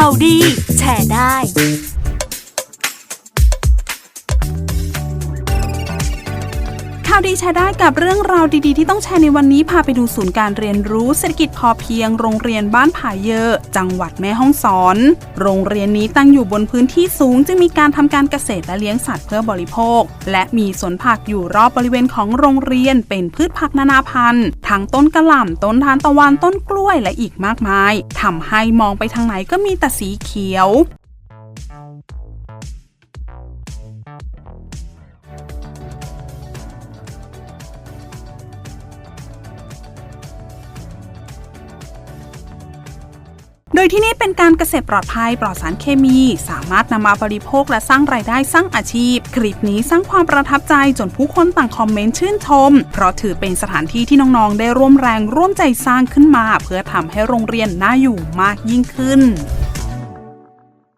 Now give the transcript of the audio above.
ข่าวดี แชร์ได้าวดีแชร์ได้กับเรื่องราวดีๆ ที่ต้องแชร์ในวันนี้พาไปดูศูนย์การเรียนรู้เศรษฐกิจพอเพียงโรงเรียนบ้านผาเยอะ จังหวัดแม่ฮ่องสอน โรงเรียนนี้ตั้งอยู่บนพื้นที่สูง จึงมีการทำการเกษตรและเลี้ยงสัตว์เพื่อบริโภค และมีสวนผักอยู่รอบบริเวณของโรงเรียนเป็นพืชผักนานาพันธุ์ทั้งต้นกระหล่ำต้นทานตะวันต้นกล้วยและอีกมากมายทำให้มองไปทางไหนก็มีแต่สีเขียว โดยที่นี่เป็นการเกษตรปลอดภัยปลอดสารเคมี สามารถนำมาบริโภคและสร้างรายได้สร้างอาชีพ คลิปนี้สร้างความประทับใจจนผู้คนต่างคอมเมนต์ชื่นชม เพราะถือเป็นสถานที่ที่น้องๆ ได้ร่วมแรงร่วมใจสร้างขึ้นมา เพื่อทำให้โรงเรียนน่าอยู่มากยิ่งขึ้น